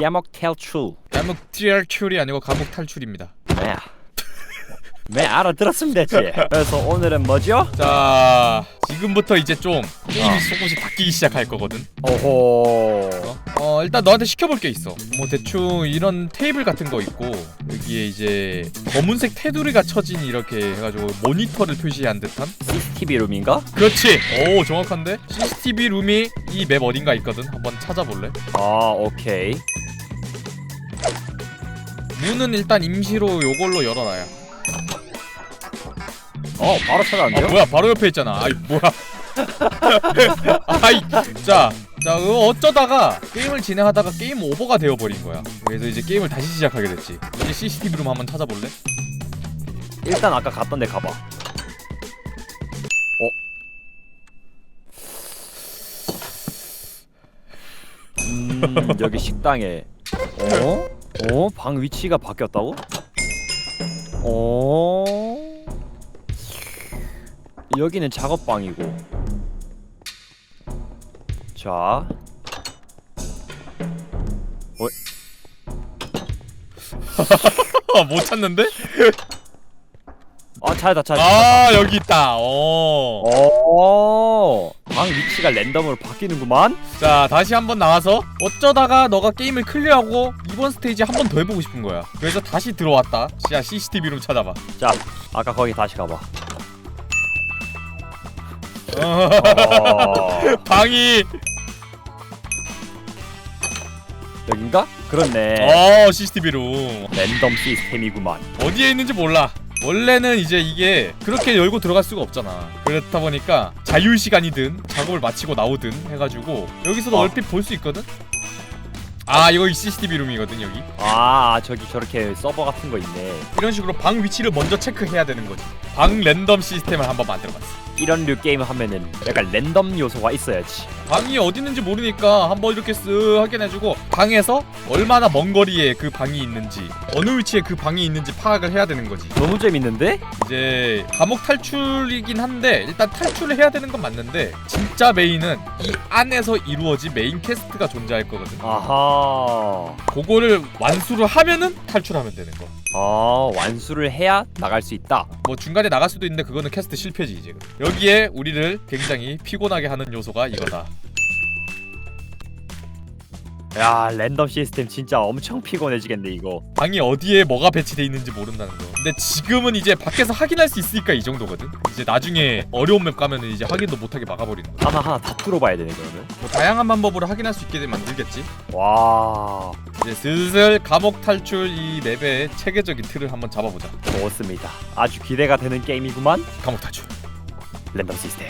감옥 탈출. 감옥 탈출이 아니고 감옥 탈출입니다. 네. 네 알아들었으면 됐지. 그래서 오늘은 뭐죠? 자, 지금부터 이제 좀 게임이 아. 조금씩 바뀌기 시작할 거거든. 오호. 어? 어, 일단 너한테 시켜볼 게 있어. 뭐 대충 이런 테이블 같은 거 있고 여기에 이제 검은색 테두리가 쳐진 이렇게 해가지고 모니터를 표시한 듯한. CCTV 룸인가? 그렇지. 오 정확한데. CCTV 룸이 이 맵 어딘가 있거든. 한번 찾아볼래? 아 오케이. 문은 일단 임시로 요걸로 열어놔야. 어 바로 아 찾아왔네요. 뭐야 바로 옆에 있잖아. 아이 뭐야. 아이 자. 자, 어, 어쩌다가 게임을 진행하다가 게임 오버가 되어버린 거야. 그래서 이제 게임을 다시 시작하게 됐지. 이제 CCTV 룸 한번 찾아볼래? 일단 아까 갔던 데 가봐. 어? 음 여기 식당에 어? 어? 방 위치가 바뀌었다고? 어? 여기는 작업방이고 자 아, 못 찾는데? 아 찾았다 찾았다 아 여기 있다. 어. 어, 방 위치가 랜덤으로 바뀌는구만. 자 다시 한번 나와서 어쩌다가 너가 게임을 클리어하고 이번 스테이지 한 번 더 해보고 싶은 거야. 그래서 다시 들어왔다. 자 CCTV 룸 찾아봐. 자, 아까 거기 다시 가봐. 어, 어, 방이 여긴가? 그렇네. 어 CCTV 룸 랜덤 시스템이구만. 어디에 있는지 몰라. 원래는 이제 이게 그렇게 열고 들어갈 수가 없잖아. 그렇다 보니까 자유 시간이든 작업을 마치고 나오든 해가지고 여기서도 어. 얼핏 볼 수 있거든. 아 이거 CCTV 룸이거든 여기. 아, 저기 저렇게 서버 같은 거 있네. 이런 식으로 방 위치를 먼저 체크해야 되는 거지. 방 랜덤 시스템을 한번 만들어봤어. 이런 류 게임 하면은 약간 랜덤 요소가 있어야지. 방이 어디 있는지 모르니까 한번 이렇게 쓱 확인해주고 방에서 얼마나 먼 거리에 그 방이 있는지 어느 위치에 그 방이 있는지 파악을 해야 되는 거지. 너무 재밌는데? 이제 감옥 탈출이긴 한데 일단 탈출을 해야 되는 건 맞는데 진짜 메인은 이 안에서 이루어진 메인 퀘스트가 존재할 거거든. 아하. 그거를 완수를 하면은 탈출하면 되는 거. 아, 완수를 해야 나갈 수 있다. 뭐 중간에 나갈 수도 있는데 그거는 퀘스트 실패지 이제. 여기에 우리를 굉장히 피곤하게 하는 요소가 이거다. 야, 랜덤 시스템 진짜 엄청 피곤해지겠네 이거. 방이 어디에 뭐가 배치돼 있는지 모른다는 거. 근데 지금은 이제 밖에서 확인할 수 있으니까 이 정도거든. 이제 나중에 어려운 맵 가면은 이제 확인도 못하게 막아버리는 거. 하나 하나 다 뚫어봐야 되네 그러면. 뭐 다양한 방법으로 확인할 수 있게 만들겠지. 와, 이제 슬슬 감옥 탈출 이 맵의 체계적인 틀을 한번 잡아보자. 좋습니다. 아주 기대가 되는 게임이구만. 감옥 탈출. 랜덤 시스템.